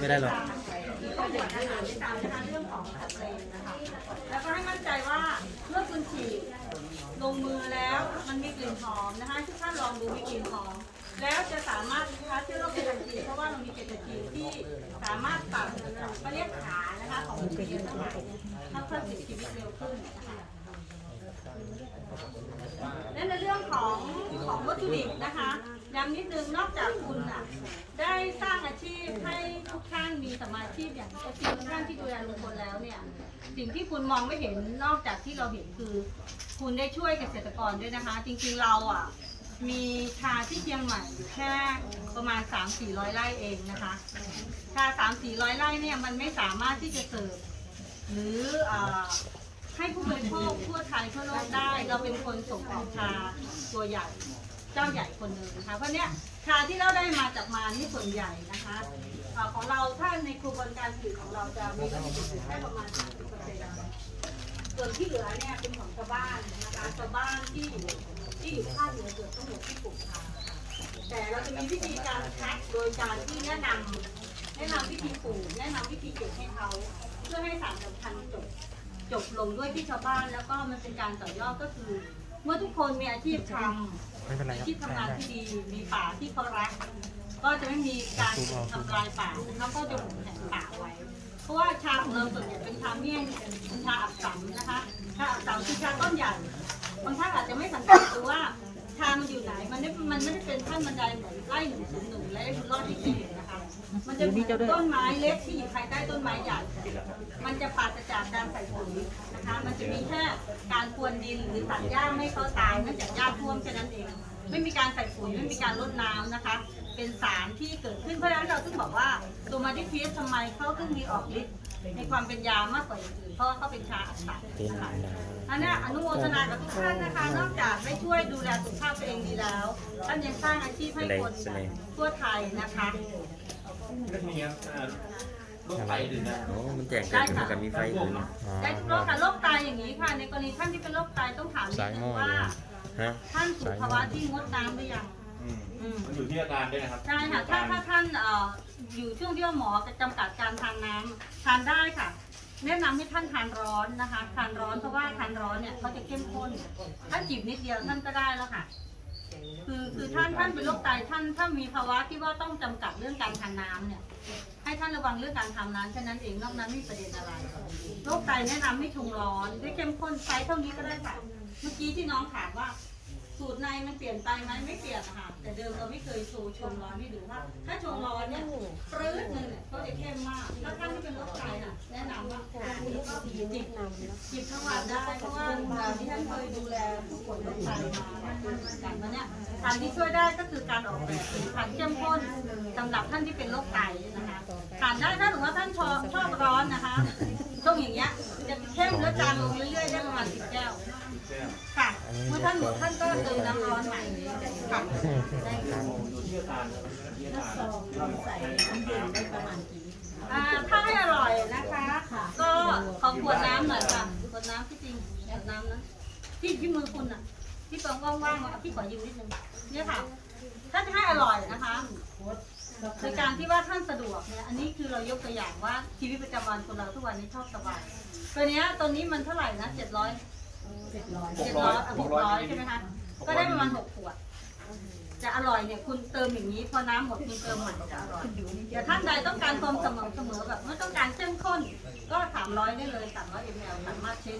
ไม่ได้หรอกต้องตรวจอาหารที่ตามนะคะเรื่องของสเปรย์นะคะ แล้วก็ให้มั่นใจว่าเมื่อคุณฉีดลงมือแล้วมันมีกลิ่นหอมนะคะทุกท่านลองดูมีกลิ่นหอม แล้วจะสามารถฆ่าเชื้อโรคเป็นทันทีเพราะว่าเรามีเจตจีที่สามารถตัดเขาเรียกขานะคะของคทีเรียทั้งหลายเนี่ยให้เพิ่มสิทธิชีวิตเร็วขึ้นนะคะและในเรื่องของของวัตถุดิบนะคะย้ำนิดนึงนอกจากคุณอะได้สร้างอา ทุกท่านมีสมาชีพอย่างอาชีทุกท่านที่ดูแลลุงพลแล้วเนี่ย สิ่งที่คุณมองไม่เห็นนอกจากที่เราเห็นคือ คุณได้ช่วยเกษตรกรด้วยนะคะ จริงๆเราอะ มีชาที่เชียงใหม่อยู่แค่ประมาณ 3 4 0 0ไร่เองนะคะชา3 4 0 0ไร่เนี่ยมันไม่สามารถที่จะเสิร์ฟหรืออให้ผู้บริโภคทั่วไทยทั่วโลกได้ เราเป็นคนส่งออกชาตัวใหญ่เจ้าใหญ่คนหนึ่งนะคะเพราะเนี้ยชาที่เราได้มาจากมานี่ส่วนใหญ่นะคะ เอ่อของเราถ้าในกระบวนการผลิตของเราจะมีวัตถุดิบอยู่แค่ประมาณ30เปอร์เซ็นต์ส่วนที่เหลือเนี่ยเป็นของชาวบ้านนะคะชาวบ้านที่ที่อยู่ภาคเหนือเกือบทั้งหมดที่ปลูกชาค่ะแต่เราจะมีวิธีการคัดโดยการที่แนะนำแนะนำวิธีปลูกแนะนำวิธีเก็บให้เขาเพื่อให้สารสำคัญจบจบลงด้วยที่ชาวบ้านแล้วก็มันเป็นการต่อยอดก็คือ เมื่อทุกคนมีอาชีพทไม่เป็นำไรอาครับชีพทำงานที่ดี มีป่าที่เขารัก ก็จะไม่มีการทำลายป่าแล้วก็จะปลูกแผ่นป่าไว้ เพราะว่าชาของเราส่วนใหญ่เป็นชาเมี่ยงเป็นชาอับสัมนะคะชาอับสัมคือชาต้นใหญ่บางท่านอาจจะไม่สังเกตดูว่าชามันอยู่ไหนมันไม่มันไม่ได้เป็นขั้นบันไดเหมือนไล่หนึ่งศูนย์หนึ่งและไอ้บุญรอดที่เคยเห็นนะคะมันจะเป็นต้นไม้เล็กที่อยู่ภายใต้ต้นไม้ใหญ่ มันจะปราศจากการใส่ปุ๋ยนะคะ มันจะมีแค่การพรวนดินหรือตัดหญ้าไม่ให้เขาตายเนื่องจากหญ้าท่วมแค่นั้นเอง ไม่มีการใส่ปุ๋ยไม่มีการรดน้ำนะคะ เป็นสารที่เกิดขึ้นเพราะฉะนั้นเราถึงบอกว่าตัวมาดิพีสทำไมเขาถึงมีออกฤทธิ์ในความเป็นยามากกว่าอย่างอื่นเพราะว่าเขาเป็นชาอัดตับนะคะอันเนี้ยอนุโมทนากับทุกท่านนะคะ นอกจากได้ช่วยดูแลสุขภาพตัวเองดีแล้ว ท่านยังสร้างอาชีพให้คนทั่วไทยนะคะ ก็มีครับอ่าโรคไตดึงนะโอ้มันแจกกันเหมือนกับมีไฟอื่นอ๋อได้ทุกโรคค่ะโรคไตอย่างนี้ค่ะ ในกรณีท่านที่เป็นโรคไตต้องถามนิดสายหนึม้องว่า เลยฮะ ท่านถูกภาวะที่งดน้ำหรือยัง อืมอืม มันอยู่ที่อาการด้วยนะครับใช่ค่ะ ถ้าถ้าท่านเอ่ออยู่ช่วงที่ว่าหมอจำกัดการทานน้ำทานได้ค่ะ แนะนำให้ท่านทานร้อนนะคะ ทานร้อนเพราะว่าทานร้อนเนี่ยเขาจะเข้มข้น ถ้าจิบนิดเดียวท่านก็ได้แล้วค่ะ คือคือท่านท่านเป็นโรคไตท่านถ้ามีภาวะที่ว่าต้องจำกัดเรื่องการทานน้ำเนี่ย ให้ท่านระวังเรื่องการทำน้ำแค่นั้นเองนอกนั้นไม่มีประเด็นอะไรโรคไตแนะนำให้ชงร้อนด้วยเข้มข้นไซส์เท่านี้ก็ได้ค่ะเมื่อกี้ที่น้องถามว่า สูตรในมันเปลี่ยนไปไหมไม่เปลี่ยนค่ะแต่เดิมเราไม่เคยโชว์ชงร้อนให้ดูว่าถ้าชงร้อนเนี่ยปรื้ดหนึ่งเนี่ยก็จะเข้มมากถ้าท่านที่เป็นโรคไตน่ะแนะนำว่าแล้วก็จิบจิบทั้งวันได้เพราะว่าการที่ท่านเคยดูแลผู้ป่วยโรคไตมามันมันมันกันมาเนี่ยการที่ช่วยได้ก็คือการออกแบบผลิตภัณฑ์เข้มข้นสำหรับท่านที่เป็นโรคไตนะคะทานได้ถ้าถือว่าท่านชอบชอบร้อนนะคะช่วงอย่างเงี้ยจะเข้มแล้วจางลงเรื่อยๆได้ประมาณสิบ ค่ะเมื่อท่านหมดท่านก็เติมน้ำร้อนใหม่ค่ะได้ค่ะอยู่ที่อาการนะครับอยู่ที่อาการใส่น้ำดื่มได้ประมาณกี่อ่าถ้าให้อร่อยนะคะ ก็ขอขวดน้ำหน่อยค่ะขวดน้ำที่จริงขวดน้ำนะที่ที่มือคุณอะที่เปิงว่างๆอะพี่ขอยืมนิดนึงเนี่ยค่ะถ้าจะให้อร่อยนะคะในการที่ว่าท่านสะดวกเนี่ยอันนี้คือเรายกตัวอย่างว่าชีวิตประจำวันคนเราทุกวันนี้ชอบสบายตัวเนี้ยตัวนี้มันเท่าไหร่นะเจ็ดร้อย เจ็ดร้อยเจ็ดร้อยหกร้อยใช่ไหมคะ ก็ได้ประมาณหกขวด จะอร่อยเนี่ยคุณเติมอย่างนี้ พอน้ำหมดคุณเติมใหม่จะอร่อยเดี๋ยวท่านใดต้องการความสม่ำเสมอแบบไม่ต้องการเข้มข้น ก็สามร้อยได้เลยสามร้อยมลสามารถเช็ค